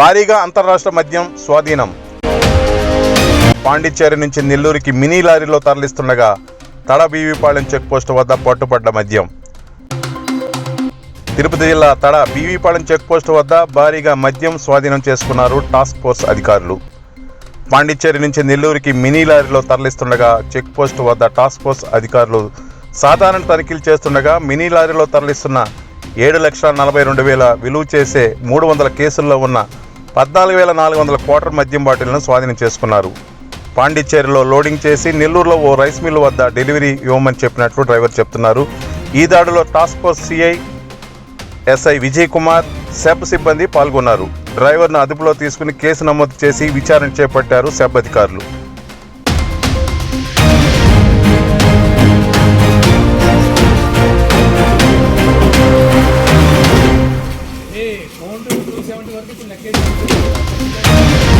భారీగా అంతర్రాష్ట్ర మద్యం స్వాధీనం. పాండిచ్చేరి నుంచి నెల్లూరుకి మినీ లారీలో తరలిస్తుండగా తడ బీవీపాళెం చెక్ పోస్ట్ వద్ద పట్టుబడ్డ మద్యం. తిరుపతి జిల్లా తడ బీవీపాళెం చెక్పోస్ట్ వద్ద భారీగా మద్యం స్వాధీనం చేసుకున్నారు టాస్క్ ఫోర్స్ అధికారులు. పాండిచ్చేరి నుంచి నెల్లూరుకి మినీ లారీలో తరలిస్తుండగా చెక్ పోస్ట్ వద్ద టాస్క్ ఫోర్స్ అధికారులు సాధారణ తనిఖీలు చేస్తుండగా మినీ లారీలో తరలిస్తున్న ఏడు లక్షల నలభై రెండు వేల విలువ చేసే మూడు వందల కేసుల్లో ఉన్న పద్నాలుగు వేల నాలుగు వందల క్వార్టర్ మద్యం బాటిల్ను స్వాధీనం చేసుకున్నారు. పాండిచ్చేరిలో లోడింగ్ చేసి నెల్లూరులో ఓ రైస్ మిల్ వద్ద డెలివరీ ఇవ్వమని చెప్పినట్లు డ్రైవర్ చెప్తున్నారు. ఈ దాడిలో task force CI SI Vijay Kumar SEB సిబ్బంది పాల్గొన్నారు. డ్రైవర్ను అదుపులో తీసుకుని కేసు నమోదు చేసి విచారణ చేపట్టారు సెబ్ అధికారులు. ఏ ఫోన్ టూ టూ సెవెంటీ వరకు ఇప్పుడు లెక్కేసి